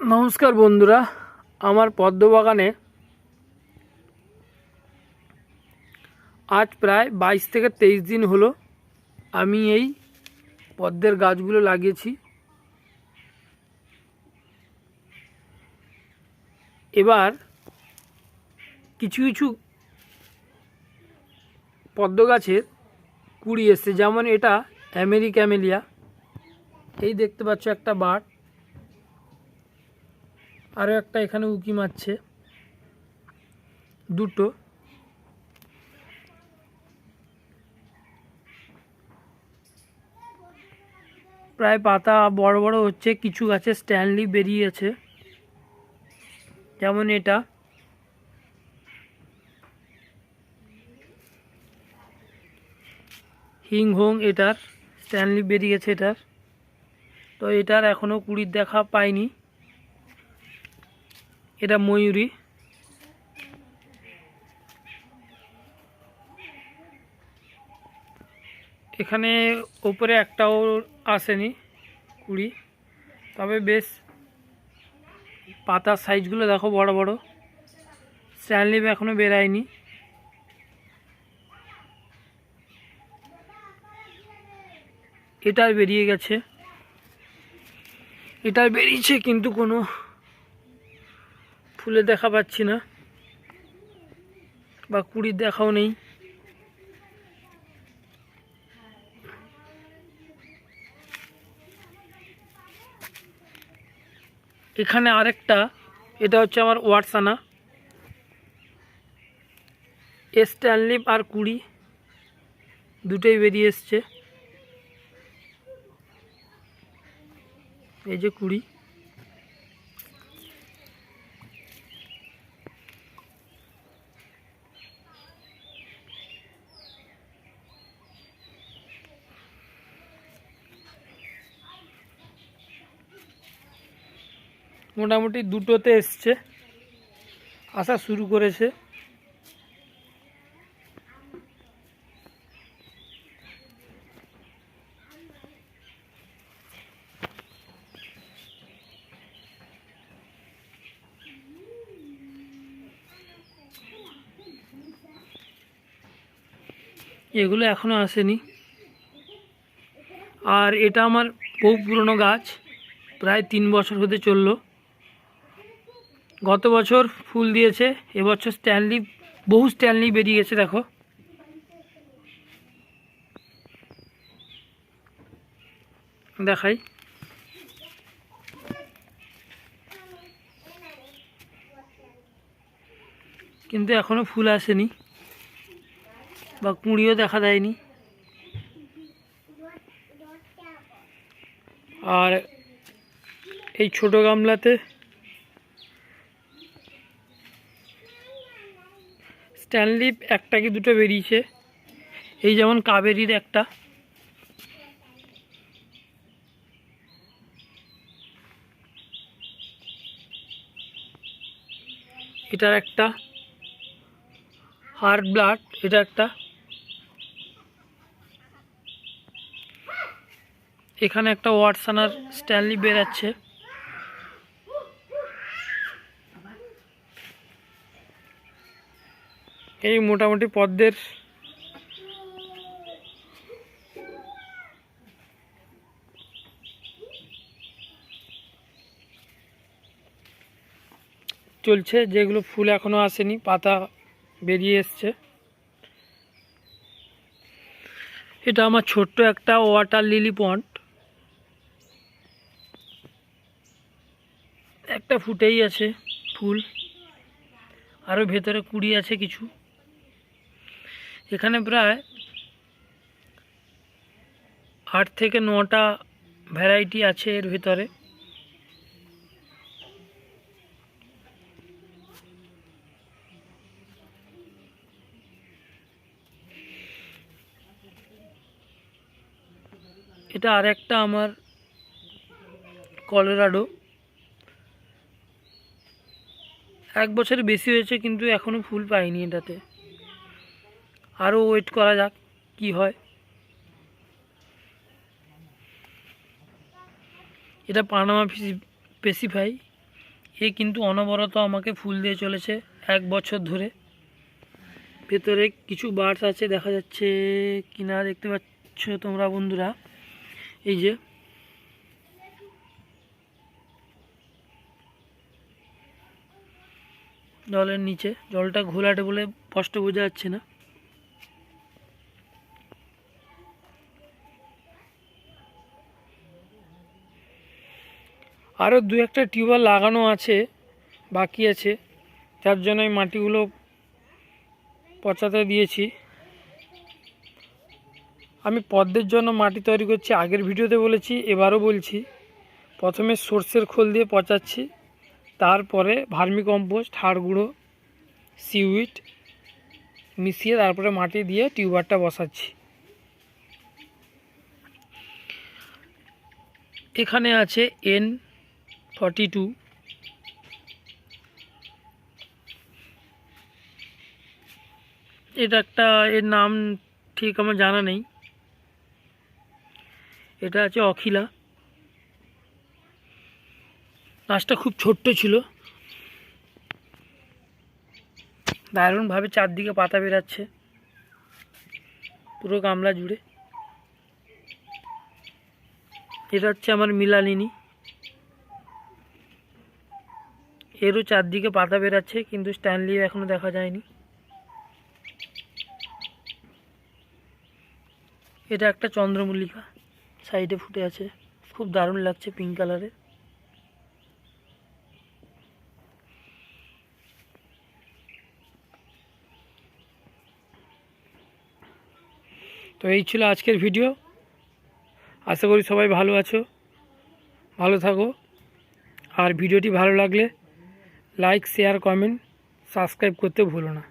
নমস্কার বন্ধুরা, আমার পদ্ম বাগানে আজ প্রায় বাইশ থেকে তেইশ দিন হলো আমি এই পদ্মের গাছগুলো লাগিয়েছি। এবার কিছু কিছু পদ্ম গাছের কুড়ি এসছে, যেমন এটা আমেরিক্যামেলিয়া এই দেখতে পাচ্ছ একটা বাট। আরও একটা এখানে উকি মারছে। দুটো। প্রায় পাতা বড় বড় হচ্ছে, কিছু গাছে স্ট্যানলি বেরিয়েছে যেমন এটা। হিং হোং এটার, স্ট্যানলি বেরিয়েছে এটার। তো এটার এখনও কুড়ির দেখা পাইনি। এটা ময়ূরী। এখানে ওপরে একটাও আসেনি কুড়ি। তবে বেশ পাতার সাইজগুলো দেখো বড় বড়। স্ট্যান্ডলিপ এখনও বেরায়নি। এটার বেরিয়ে গেছে। এটার বেরিয়েছে কিন্তু কোনো ফুলে দেখা পাচ্ছি না। বা কুড়ির দেখাও নেই। এখানে আরেকটা, এটা হচ্ছে আমার ওয়াটসানা। স্ট্যানলিপ আর কুড়ি, দুটোই বেরিয়ে এসছে। এই যে কুড়ি। মোটামুটি দুটোতে এসছে। আসা শুরু করেছে। এগুলো এখনও আসেনি। আর এটা আমার বহু পুরনো গাছ, প্রায় তিন বছর হতে চলল। গত বছর ফুল দিয়েছে, এবছর স্ট্যানলি, বহু স্ট্যানলি বেরিয়ে গেছে, দেখো। দেখাই। কিন্তু এখনও ফুল আসেনি, বা কুঁড়িও দেখা দেয়নি। আর এই ছোট গামলাতে স্ট্যানলিপ একটা কি দুটো বেরিয়েছে। এই যেমন কাবেরির একটা। এটার একটা। হার্ট ব্লাড এটা একটা। এখানে একটা ওয়াটসানার স্ট্যানলি বেরাচ্ছে। এই মোটামুটি পদ্মের চলছে, যেগুলো ফুল এখনও আসেনি, পাতা বেরিয়ে এসছে। এটা আমার ছোট্ট একটা ওয়াটার লিলি পন্ড একটা ফুটেই আছে ফুল। আরও ভেতরে কুড়ি আছে কিছু। এখানে প্রায় আট থেকে নটা ভ্যারাইটি আছে এর ভিতরে। এটা আর একটা আমার কলোরাডো। এক বছর বেশি হয়েছে কিন্তু এখনও ফুল পাইনি এটাতে। আরও ওয়েট করা যাক, কি হয়। এটা পানামা পেসিফাই এ কিন্তু অনবরত আমাকে ফুল দিয়ে চলেছে এক বছর ধরে। ভেতরে কিছু বার্ডস আছে, দেখা যাচ্ছে কিনা দেখতে পাচ্ছ তোমরা বন্ধুরা। এই যে। জলের নিচে, জলটা ঘোলাটে বলে স্পষ্ট বোঝা যাচ্ছে না। আরও দু একটা টিউবওয়েল লাগানো আছে, বাকি আছে। যার জন্য এই মাটিগুলো পচাতে দিয়েছি। আমি পদ্মের জন্য মাটি তৈরি করছি, আগের ভিডিওতে বলেছি, এবারও বলছি। প্রথমে সর্ষের খোল দিয়ে পচাচ্ছি, তারপরে ভার্মি কম্পোস্ট হাড় গুঁড়ো সিউইট মিশিয়ে তারপরে মাটি দিয়ে টিউবারটা বসাচ্ছি। এখানে আছে এন ফর্টি টু এটা একটা, এর নাম ঠিক আমার জানা নেই। এটা আছে অখিলা। গাছটা খুব ছোট্ট ছিল। দারুণভাবে চারদিকে পাতা বেরাচ্ছে। পুরো গামলা জুড়ে। এটা হচ্ছে আমার মিলালিনী। এরও চারদিকে পাতা বেরাচ্ছে, কিন্তু স্ট্যানলি এখনও দেখা যায়নি। এটা একটা চন্দ্রমল্লিকা, সাইডে ফুটে আছে। খুব দারুণ লাগছে পিঙ্ক কালারের তো এই ছিল আজকের ভিডিও আশা করি সবাই ভালো আছো, ভালো থাকো। আর ভিডিওটি ভালো লাগলে লাইক শেয়ার কমেন্ট সাবস্ক্রাইব করতে ভুলো না।